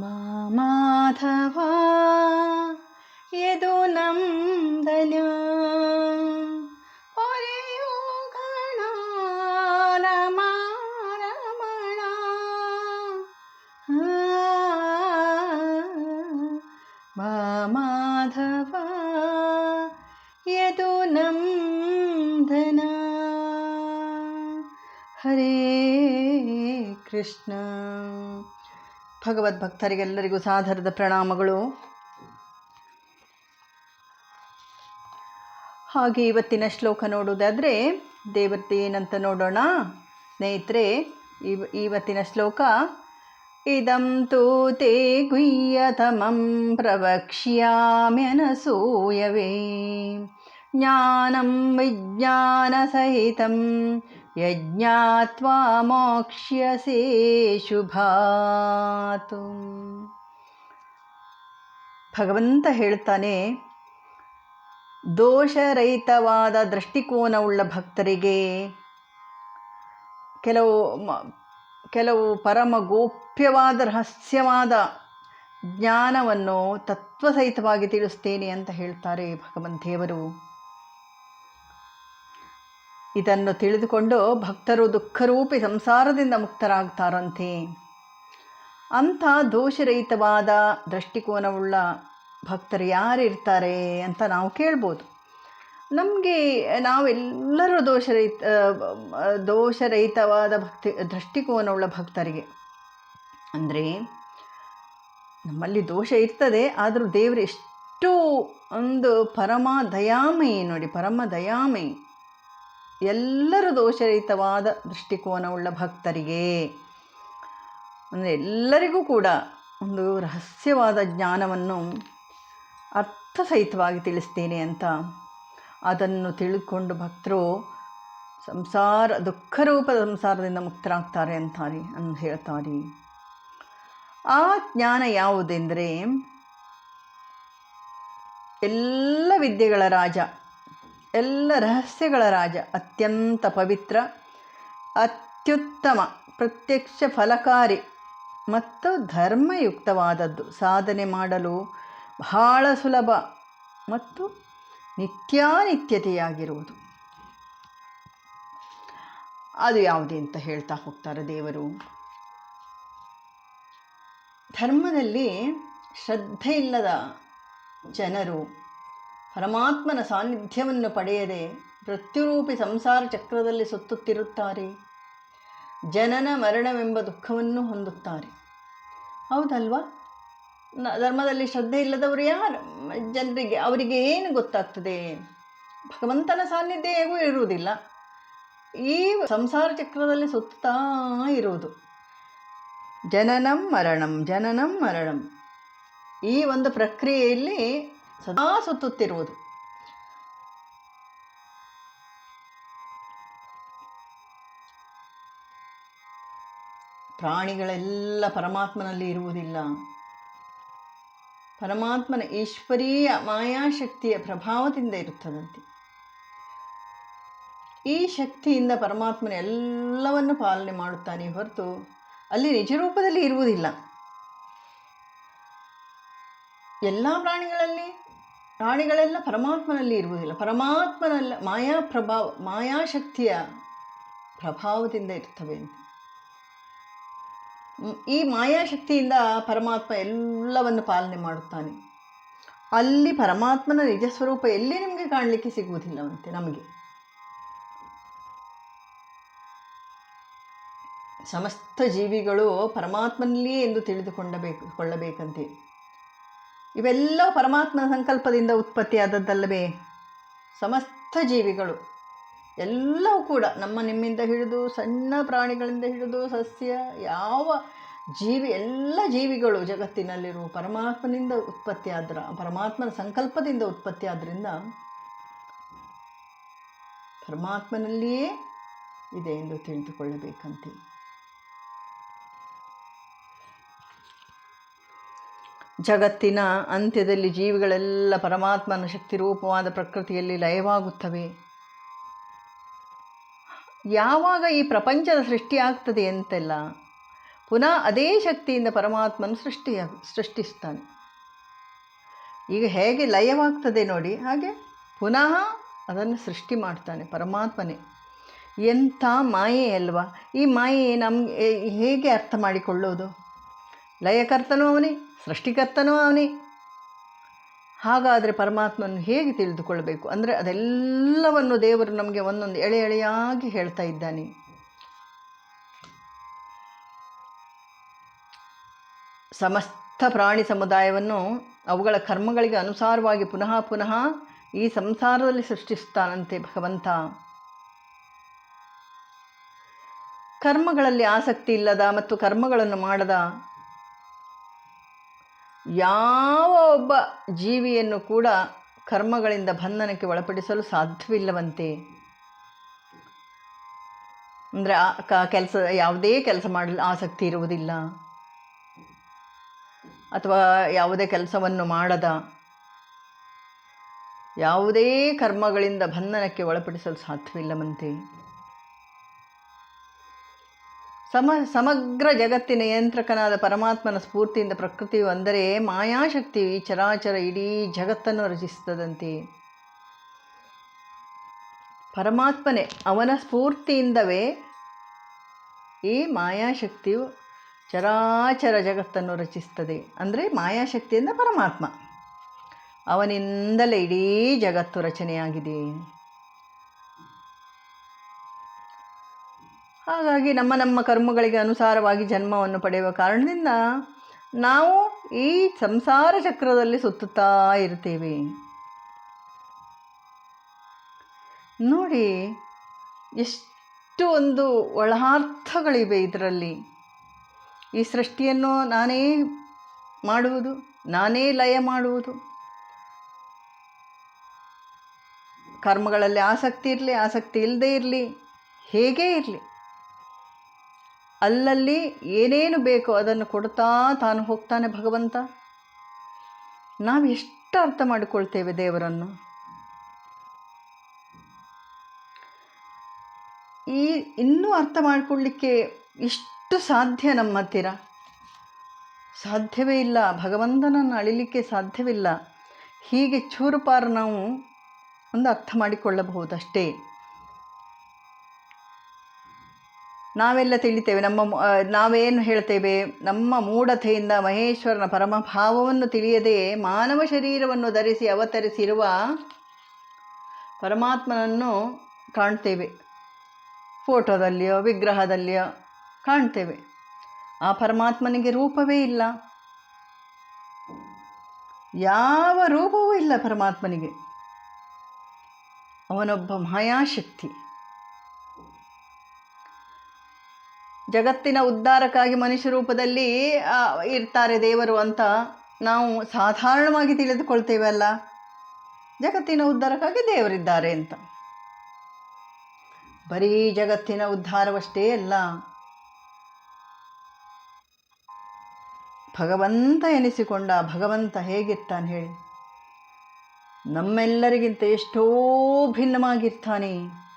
माधवा यदुनन्दना परयो गणा रमा रमणा मा माधवा यदुनन्दना हरे कृष्ण। ಕೃಷ್ಣ ಭಗವದ್ಭಕ್ತರಿಗೆಲ್ಲರಿಗೂ ಸಾಧಾರದ ಪ್ರಣಾಮಗಳು. ಹಾಗೆ ಇವತ್ತಿನ ಶ್ಲೋಕ ನೋಡುವುದಾದರೆ, ದೇವತೆ ಏನಂತ ನೋಡೋಣ? ಸ್ನೇಹಿತರೆ, ಇವ, ಇವತ್ತಿನ ಶ್ಲೋಕ, ಇದಂ ತೂ ತೇ ಗುಯ್ಯತಮಂ ಪ್ರವಕ್ಷ್ಯಾಮ್ಯನಸೂಯವೇ ಜ್ಞಾನಂ ವಿಜ್ಞಾನಸಹಿತಂ ಯಜ್ಞಾತ್ವಾ ಮೋಕ್ಷ್ಯಸೇ ಶುಭಾತು ಭಗವಂತ ಹೇಳ್ತಾನೆ, ದೋಷರಹಿತವಾದ ದೃಷ್ಟಿಕೋನವುಳ್ಳ ಭಕ್ತರಿಗೆ ಕೆಲವು ಕೆಲವು ಪರಮ ಗೋಪ್ಯವಾದ ರಹಸ್ಯವಾದ ಜ್ಞಾನವನ್ನು ತತ್ವಸಹಿತವಾಗಿ ತಿಳಿಸ್ತೇನೆ ಅಂತ ಹೇಳ್ತಾರೆ ಭಗವಂತೇವರು ಇದನ್ನು ತಿಳಿದುಕೊಂಡು ಭಕ್ತರು ದುಃಖರೂಪಿ ಸಂಸಾರದಿಂದ ಮುಕ್ತರಾಗ್ತಾರಂತೆ. ಅಂಥ ದೋಷರಹಿತವಾದ ದೃಷ್ಟಿಕೋನವುಳ್ಳ ಭಕ್ತರು ಯಾರಿರ್ತಾರೆ ಅಂತ ನಾವು ಕೇಳ್ಬೋದು. ನಮಗೆ ನಾವೆಲ್ಲರೂ ದೋಷರಹಿತ, ದೋಷರಹಿತವಾದ ಭಕ್ತಿ, ದೃಷ್ಟಿಕೋನವುಳ್ಳ ಭಕ್ತರಿಗೆ. ಅಂದರೆ ನಮ್ಮಲ್ಲಿ ದೋಷ ಇರ್ತದೆ, ಆದರೂ ದೇವರು ಎಷ್ಟು ಒಂದು ಪರಮ ದಯಾಮಯಿ ನೋಡಿ, ಪರಮ ದಯಾಮಯಿ. ಎಲ್ಲರೂ ದೋಷರಹಿತವಾದ ದೃಷ್ಟಿಕೋನವುಳ್ಳ ಭಕ್ತರಿಗೆ, ಅಂದರೆ ಎಲ್ಲರಿಗೂ ಕೂಡ ಒಂದು ರಹಸ್ಯವಾದ ಜ್ಞಾನವನ್ನು ಅರ್ಥಸಹಿತವಾಗಿ ತಿಳಿಸ್ತೇನೆ ಅಂತ ಅದನ್ನು ತಿಳಿದುಕೊಂಡು ಭಕ್ತರು ಸಂಸಾರ ದುಃಖರೂಪದ ಸಂಸಾರದಿಂದ ಮುಕ್ತರಾಗ್ತಾರೆ ಅಂತಾರೆ ಅಂತ ಹೇಳ್ತಾರೆ. ಆ ಜ್ಞಾನ ಯಾವುದೆಂದರೆ, ಎಲ್ಲ ವಿದ್ಯೆಗಳ ರಾಜ ಎಲ್ಲ ರಹಸ್ಯಗಳ ರಾಜ. ಅತ್ಯಂತ ಪವಿತ್ರ, ಅತ್ಯುತ್ತಮ, ಪ್ರತ್ಯಕ್ಷ ಫಲಕಾರಿ ಮತ್ತು ಧರ್ಮಯುಕ್ತವಾದದ್ದು. ಸಾಧನೆ ಮಾಡಲು ಬಹಳ ಸುಲಭ ಮತ್ತು ನಿತ್ಯಾನಿತ್ಯತೆಯಾಗಿರುವುದು. ಅದು ಯಾವುದೇ ಅಂತ ಹೇಳ್ತಾ ಹೋಗ್ತಾರೆ ದೇವರು. ಧರ್ಮದಲ್ಲಿ ಶ್ರದ್ಧೆ ಇಲ್ಲದ ಜನರು ಪರಮಾತ್ಮನ ಸಾನ್ನಿಧ್ಯವನ್ನು ಪಡೆಯದೆ ಮೃತ್ಯುರೂಪಿ ಸಂಸಾರ ಚಕ್ರದಲ್ಲಿ ಸುತ್ತುತ್ತಿರುತ್ತಾರೆ. ಜನನ ಮರಣವೆಂಬ ದುಃಖವನ್ನು ಹೊಂದುತ್ತಾರೆ. ಹೌದಲ್ವಾ? ಧರ್ಮದಲ್ಲಿ ಶ್ರದ್ಧೆ ಇಲ್ಲದವರು ಯಾರು? ಜನರಿಗೆ ಅವರಿಗೆ ಏನು ಗೊತ್ತಾಗ್ತದೆ? ಭಗವಂತನ ಸಾನ್ನಿಧ್ಯ ಹೇಗೂ ಇರುವುದಿಲ್ಲ. ಈ ಸಂಸಾರ ಚಕ್ರದಲ್ಲಿ ಸುತ್ತಾ ಇರುವುದು. ಜನನಂ ಮರಣಂ ಜನನಂ ಮರಣಂ. ಈ ಒಂದು ಪ್ರಕ್ರಿಯೆಯಲ್ಲಿ ಸದಾ ಸುತ್ತುತ್ತಿರುವುದು ಪ್ರಾಣಿಗಳೆಲ್ಲ ಪರಮಾತ್ಮನಲ್ಲಿ ಇರುವುದಿಲ್ಲ. ಪರಮಾತ್ಮನ ಈಶ್ವರೀಯ ಮಾಯಾಶಕ್ತಿಯ ಪ್ರಭಾವದಿಂದ ಇರುತ್ತದಂತೆ. ಈ ಶಕ್ತಿಯಿಂದ ಪರಮಾತ್ಮನ ಎಲ್ಲವನ್ನು ಪಾಲನೆ ಮಾಡುತ್ತಾನೆ ಹೊರತು ಅಲ್ಲಿ ನಿಜರೂಪದಲ್ಲಿ ಇರುವುದಿಲ್ಲ. ಎಲ್ಲ ಪ್ರಾಣಿಗಳಲ್ಲಿ ಪ್ರಾಣಿಗಳೆಲ್ಲ ಪರಮಾತ್ಮನಲ್ಲಿ ಇರುವುದಿಲ್ಲ. ಪರಮಾತ್ಮನಲ್ಲ ಮಾಯಾ ಪ್ರಭಾವ ಮಾಯಾಶಕ್ತಿಯ ಪ್ರಭಾವದಿಂದ ಇರ್ತವೆ ಅಂತ. ಈ ಮಾಯಾಶಕ್ತಿಯಿಂದ ಪರಮಾತ್ಮ ಎಲ್ಲವನ್ನು ಪಾಲನೆ ಮಾಡುತ್ತಾನೆ. ಅಲ್ಲಿ ಪರಮಾತ್ಮನ ನಿಜ ಸ್ವರೂಪ ಎಲ್ಲಿ ನಿಮಗೆ ಕಾಣಲಿಕ್ಕೆ ಸಿಗುವುದಿಲ್ಲವಂತೆ, ನಮಗೆ. ಸಮಸ್ತ ಜೀವಿಗಳು ಪರಮಾತ್ಮನಲ್ಲಿಯೇ ಎಂದು ತಿಳಿದುಕೊಂಡಬೇಕು, ಕೊಳ್ಳಬೇಕಂತೆ. ಇವೆಲ್ಲವೂ ಪರಮಾತ್ಮನ ಸಂಕಲ್ಪದಿಂದ ಉತ್ಪತ್ತಿಯಾದದ್ದಲ್ಲವೇ? ಸಮಸ್ತ ಜೀವಿಗಳು. ಎಲ್ಲವೂ ಕೂಡ ನಮ್ಮ ನಿಮ್ಮಿಂದ ಹಿಡಿದು, ಸಣ್ಣ ಪ್ರಾಣಿಗಳಿಂದ ಹಿಡಿದು, ಸಸ್ಯ, ಯಾವ ಜೀವಿ, ಎಲ್ಲ ಜೀವಿಗಳು ಜಗತ್ತಿನಲ್ಲಿರುವ ಪರಮಾತ್ಮನಿಂದ ಉತ್ಪತ್ತಿಯಾದ್ರ, ಪರಮಾತ್ಮನ ಸಂಕಲ್ಪದಿಂದ ಉತ್ಪತ್ತಿಯಾದ್ರಿಂದ ಪರಮಾತ್ಮನಲ್ಲಿಯೇ ಇದೆ ಎಂದು ತಿಳಿದುಕೊಳ್ಳಬೇಕಂತೆ. ಜಗತ್ತಿನ ಅಂತ್ಯದಲ್ಲಿ ಜೀವಿಗಳೆಲ್ಲ ಪರಮಾತ್ಮನ ಶಕ್ತಿ ರೂಪವಾದ ಪ್ರಕೃತಿಯಲ್ಲಿ ಲಯವಾಗುತ್ತವೆ. ಯಾವಾಗ ಈ ಪ್ರಪಂಚದ ಸೃಷ್ಟಿ ಆಗ್ತದೆ ಅಂತೆಲ್ಲ ಪುನಃ ಅದೇ ಶಕ್ತಿಯಿಂದ ಪರಮಾತ್ಮನ ಸೃಷ್ಟಿಯ ಸೃಷ್ಟಿಸ್ತಾನೆ. ಈಗ ಹೇಗೆ ಲಯವಾಗ್ತದೆ ನೋಡಿ, ಹಾಗೆ ಪುನಃ ಅದನ್ನು ಸೃಷ್ಟಿ ಮಾಡ್ತಾನೆ ಪರಮಾತ್ಮನೇ. ಎಂಥ ಮಾಯೆ ಅಲ್ವಾ? ಈ ಮಾಯೆ ನಮಗೆ ಹೇಗೆ ಅರ್ಥ ಮಾಡಿಕೊಳ್ಳೋದು? ಲಯಕರ್ತನೂ ಅವನೇ, ಸೃಷ್ಟಿಕರ್ತನೂ ಅವನೇ. ಹಾಗಾದರೆ ಪರಮಾತ್ಮನ್ನು ಹೇಗೆ ತಿಳಿದುಕೊಳ್ಳಬೇಕು? ಅಂದರೆ ಅದೆಲ್ಲವನ್ನು ದೇವರು ನಮಗೆ ಒಂದೊಂದು ಎಳೆ ಎಳೆಯಾಗಿ ಹೇಳ್ತಾ ಇದ್ದಾನೆ. ಸಮಸ್ತ ಪ್ರಾಣಿ ಸಮುದಾಯವನ್ನು ಅವುಗಳ ಕರ್ಮಗಳಿಗೆ ಅನುಸಾರವಾಗಿ ಪುನಃ ಪುನಃ ಈ ಸಂಸಾರದಲ್ಲಿ ಸೃಷ್ಟಿಸ್ತಾನಂತೆ ಭಗವಂತ. ಕರ್ಮಗಳಲ್ಲಿ ಆಸಕ್ತಿ ಇಲ್ಲದ ಮತ್ತು ಕರ್ಮಗಳನ್ನು ಮಾಡದ ಯಾವ ಒಬ್ಬ ಜೀವಿಯನ್ನು ಕೂಡ ಕರ್ಮಗಳಿಂದ ಬಂಧನಕ್ಕೆ ಒಳಪಡಿಸಲು ಸಾಧ್ಯವಿಲ್ಲವಂತೆ. ಅಂದರೆ ಆ ಕ ಕೆಲಸ, ಯಾವುದೇ ಕೆಲಸ ಮಾಡಲು ಆಸಕ್ತಿ ಇರುವುದಿಲ್ಲ. ಅಥವಾ ಯಾವುದೇ ಕೆಲಸವನ್ನು ಮಾಡದ, ಯಾವುದೇ ಕರ್ಮಗಳಿಂದ ಬಂಧನಕ್ಕೆ ಒಳಪಡಿಸಲು ಸಾಧ್ಯವಿಲ್ಲವಂತೆ. ಸಮ, ಸಮಗ್ರ ಜಗತ್ತಿನ ನಿಯಂತ್ರಕನಾದ ಪರಮಾತ್ಮನ ಸ್ಫೂರ್ತಿಯಿಂದ ಪ್ರಕೃತಿಯು ಅಂದರೆ ಮಾಯಾಶಕ್ತಿಯು ಈ ಚರಾಚರ ಇಡೀ ಜಗತ್ತನ್ನು ರಚಿಸುತ್ತದಂತೆ ಪರಮಾತ್ಮನೇ, ಅವನ ಸ್ಫೂರ್ತಿಯಿಂದವೇ ಈ ಮಾಯಾಶಕ್ತಿಯು ಚರಾಚರ ಜಗತ್ತನ್ನು ರಚಿಸ್ತದೆ. ಅಂದರೆ ಮಾಯಾಶಕ್ತಿಯಿಂದ ಪರಮಾತ್ಮ. ಅವನಿಂದಲೇ ಇಡೀ ಜಗತ್ತು ರಚನೆಯಾಗಿದೆ. ಹಾಗಾಗಿ ನಮ್ಮ ನಮ್ಮ ಕರ್ಮಗಳಿಗೆ ಅನುಸಾರವಾಗಿ ಜನ್ಮವನ್ನು ಪಡೆಯುವ ಕಾರಣದಿಂದ ನಾವು ಈ ಸಂಸಾರ ಚಕ್ರದಲ್ಲಿ ಸುತ್ತುತ್ತಾ ಇರ್ತೀವಿ. ನೋಡಿ, ಎಷ್ಟು ಒಂದು ಒಳಾರ್ಥಗಳಿವೆ ಇದರಲ್ಲಿ. ಈ ಸೃಷ್ಟಿಯನ್ನು ನಾನೇ ಮಾಡುವುದು, ನಾನೇ ಲಯ ಮಾಡುವುದು. ಕರ್ಮಗಳಲ್ಲಿ ಆಸಕ್ತಿ ಇರಲಿ, ಆಸಕ್ತಿ ಇಲ್ಲದೇ ಇರಲಿ, ಹೇಗೇ ಇರಲಿ. ಅಲ್ಲಲ್ಲಿ ಏನೇನು ಬೇಕೋ ಅದನ್ನು ಕೊಡ್ತಾ ತಾನು ಹೋಗ್ತಾನೆ ಭಗವಂತ? ನಾವು ಎಷ್ಟು ಅರ್ಥ ಮಾಡಿಕೊಳ್ತೇವೆ ದೇವರನ್ನು? ಈ ಇನ್ನೂ ಅರ್ಥ ಮಾಡಿಕೊಳ್ಳಿಕ್ಕೆ ಇಷ್ಟು ಸಾಧ್ಯ ನಮ್ಮ ಹತ್ತಿರ? ಸಾಧ್ಯವೇ ಇಲ್ಲ. ಭಗವಂತನನ್ನು ಅಳಿಲಿಕ್ಕೆ ಸಾಧ್ಯವಿಲ್ಲ. ಹೀಗೆ ಚೂರುಪಾರು ನಾವು ಒಂದು ಅರ್ಥ ಮಾಡಿಕೊಳ್ಳಬಹುದಷ್ಟೇ. ನಾವೆಲ್ಲ ತಿಳಿತೇವೆ, ನಮ್ಮ ನಾವೇನು ಹೇಳ್ತೇವೆ, ನಮ್ಮ ಮೂಢತೆಯಿಂದ ಮಹೇಶ್ವರನ ಪರಮಭಾವವನ್ನು ತಿಳಿಯದೆ ಮಾನವ ಶರೀರವನ್ನು ಧರಿಸಿ ಅವತರಿಸಿರುವ ಪರಮಾತ್ಮನನ್ನು ಕಾಣ್ತೇವೆ. ಫೋಟೋದಲ್ಲಿಯೋ, ವಿಗ್ರಹದಲ್ಲಿಯೋ ಕಾಣ್ತೇವೆ. ಆ ಪರಮಾತ್ಮನಿಗೆ ರೂಪವೇ ಇಲ್ಲ. ಯಾವ ರೂಪವೂ ಇಲ್ಲ ಪರಮಾತ್ಮನಿಗೆ. ಅವನೊಬ್ಬ ಮಾಯಾಶಕ್ತಿ. ಜಗತ್ತಿನ ಉದ್ಧಾರಕ್ಕಾಗಿ ಮನುಷ್ಯ ರೂಪದಲ್ಲಿ ಇರ್ತಾರೆ ದೇವರು ಅಂತ ನಾವು ಸಾಧಾರಣವಾಗಿ ತಿಳಿದುಕೊಳ್ತೇವಲ್ಲ ಜಗತ್ತಿನ ಉದ್ಧಾರಕ್ಕಾಗಿ ದೇವರಿದ್ದಾರೆ ಅಂತ. ಬರೀ ಜಗತ್ತಿನ ಉದ್ಧಾರವಷ್ಟೇ ಅಲ್ಲ. ಭಗವಂತ ಎನಿಸಿಕೊಂಡ, ಭಗವಂತ ಹೇಗಿರ್ತಾನೆ ಹೇಳಿ? ನಮ್ಮೆಲ್ಲರಿಗಿಂತ ಎಷ್ಟೋ ಭಿನ್ನವಾಗಿರ್ತಾನೆ.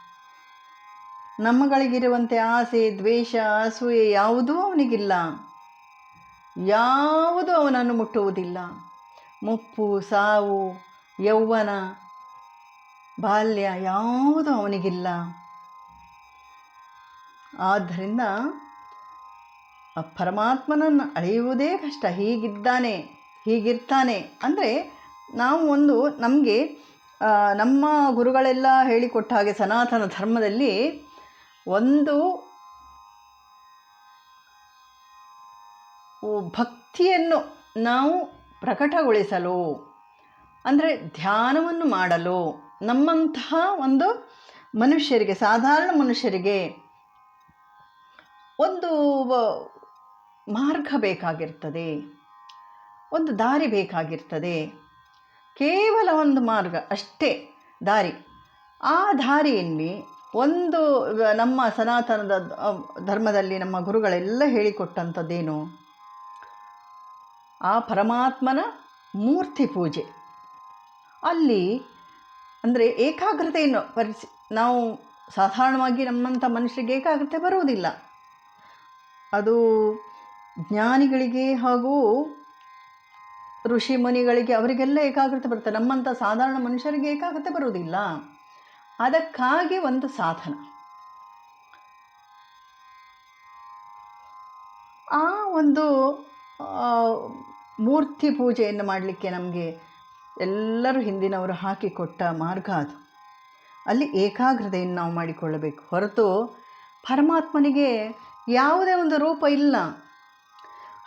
ನಮ್ಮಗಳಿಗಿರುವಂತೆ ಆಸೆ, ದ್ವೇಷ, ಅಸೂಯೆ ಯಾವುದೂ ಅವನಿಗಿಲ್ಲ. ಯಾವುದೂ ಅವನನ್ನು ಮುಟ್ಟುವುದಿಲ್ಲ. ಮುಪ್ಪು, ಸಾವು, ಯೌವನ, ಬಾಲ್ಯ ಯಾವುದೂ ಅವನಿಗಿಲ್ಲ. ಆದ್ದರಿಂದ ಆ ಪರಮಾತ್ಮನನ್ನು ಅಳೆಯುವುದೇ ಕಷ್ಟ. ಹೀಗಿದ್ದಾನೆ, ಹೀಗಿರ್ತಾನೆ ಅಂದರೆ ನಾವು ಒಂದು ನಮಗೆ ನಮ್ಮ ಗುರುಗಳೆಲ್ಲ ಹೇಳಿಕೊಟ್ಟ ಹಾಗೆ ಸನಾತನ ಧರ್ಮದಲ್ಲಿ ಒಂದು ಭಕ್ತಿಯನ್ನು ನಾವು ಪ್ರಕಟಗೊಳಿಸಲು, ಅಂದರೆ ಧ್ಯಾನವನ್ನು ಮಾಡಲು ನಮ್ಮಂತಹ ಒಂದು ಮನುಷ್ಯರಿಗೆ, ಸಾಧಾರಣ ಮನುಷ್ಯರಿಗೆ ಒಂದು ಮಾರ್ಗ ಬೇಕಾಗಿರ್ತದೆ, ಒಂದು ದಾರಿ ಬೇಕಾಗಿರ್ತದೆ. ಕೇವಲ ಒಂದು ಮಾರ್ಗ ಅಷ್ಟೇ ದಾರಿ. ಆ ದಾರಿಯಲ್ಲಿ ಒಂದು ನಮ್ಮ ಸನಾತನದ ಧರ್ಮದಲ್ಲಿ ನಮ್ಮ ಗುರುಗಳೆಲ್ಲ ಹೇಳಿಕೊಟ್ಟಂಥದ್ದೇನು? ಆ ಪರಮಾತ್ಮನ ಮೂರ್ತಿ ಪೂಜೆ. ಅಲ್ಲಿ ಅಂದರೆ ಏಕಾಗ್ರತೆಯನ್ನು ಪರಿಸಿ ನಾವು ಸಾಧಾರಣವಾಗಿ ನಮ್ಮಂಥ ಮನುಷ್ಯರಿಗೆ ಏಕಾಗ್ರತೆ ಬರುವುದಿಲ್ಲ. ಅದು ಜ್ಞಾನಿಗಳಿಗೆ ಹಾಗೂ ಋಷಿ ಮುನಿಗಳಿಗೆ ಅವರಿಗೆಲ್ಲ ಏಕಾಗ್ರತೆ ಬರುತ್ತೆ. ನಮ್ಮಂಥ ಸಾಧಾರಣ ಮನುಷ್ಯರಿಗೆ ಏಕಾಗ್ರತೆ ಬರುವುದಿಲ್ಲ. ಅದಕ್ಕಾಗಿ ಒಂದು ಸಾಧನ. ಆ ಒಂದು ಮೂರ್ತಿ ಪೂಜೆಯನ್ನು ಮಾಡಲಿಕ್ಕೆ ನಮಗೆ ಎಲ್ಲರೂ ಹಿಂದಿನವರು ಹಾಕಿಕೊಟ್ಟ ಮಾರ್ಗ ಅದು. ಅಲ್ಲಿ ಏಕಾಗ್ರತೆಯನ್ನು ನಾವು ಮಾಡಿಕೊಳ್ಳಬೇಕು. ಹೊರತು ಪರಮಾತ್ಮನಿಗೆ ಯಾವುದೇ ಒಂದು ರೂಪ ಇಲ್ಲ.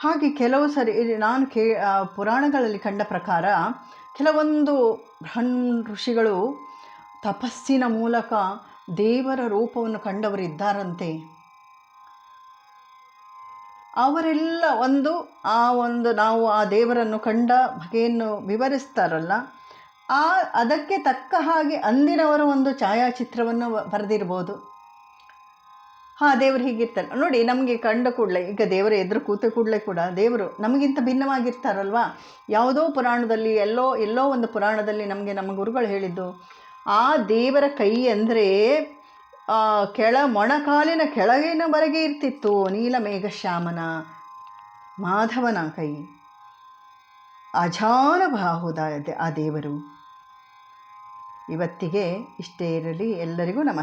ಹಾಗೆ ಕೆಲವು ಸರಿ ನಾನು ಕೇ ಪುರಾಣಗಳಲ್ಲಿ ಕಂಡ ಪ್ರಕಾರ ಕೆಲವೊಂದು ಬ್ರಹ್ಮ ಋಷಿಗಳು ತಪಸ್ಸಿನ ಮೂಲಕ ದೇವರ ರೂಪವನ್ನು ಕಂಡವರಿದ್ದಾರಂತೆ. ಅವರೆಲ್ಲ ಒಂದು, ಆ ಒಂದು ನಾವು ಆ ದೇವರನ್ನು ಕಂಡ ಬಗೆಯನ್ನು ವಿವರಿಸ್ತಾರಲ್ಲ. ಆ, ಅದಕ್ಕೆ ತಕ್ಕ ಹಾಗೆ ಅಂದಿನವರ ಒಂದು ಛಾಯಾಚಿತ್ರವನ್ನು ಬರೆದಿರ್ಬೋದು. ಹಾಂ, ದೇವರು ಹೀಗಿರ್ತಾರೆ ನೋಡಿ, ನಮಗೆ ಕಂಡ ಕೂಡಲೇ, ಈಗ ದೇವರ ಎದುರು ಕೂತ ಕೂಡಲೇ ಕೂಡ ದೇವರು ನಮಗಿಂತ ಭಿನ್ನವಾಗಿರ್ತಾರಲ್ವಾ? ಯಾವುದೋ ಪುರಾಣದಲ್ಲಿ ಎಲ್ಲೋ ಎಲ್ಲೋ ಒಂದು ಪುರಾಣದಲ್ಲಿ ನಮಗೆ ನಮ್ಮ ಗುರುಗಳು ಹೇಳಿದ್ದು ಆ ದೇವರ ಕೈ ಅಂದರೆ ಕೆಳ ಮೊಣಕಾಲಿನ ಕೆಳಗಿನವರೆಗೆ ಇರ್ತಿತ್ತು ನೀಲಮೇಘ ಶ್ಯಾಮನ ಮಾಧವನ ಕೈ. ಅಜಾನ ಬಾಹುದ ಆ ದೇವರು. ಇವತ್ತಿಗೆ ಇಷ್ಟೇ ಇರಲಿ, ಎಲ್ಲರಿಗೂ ನಮಸ್ಕಾರ.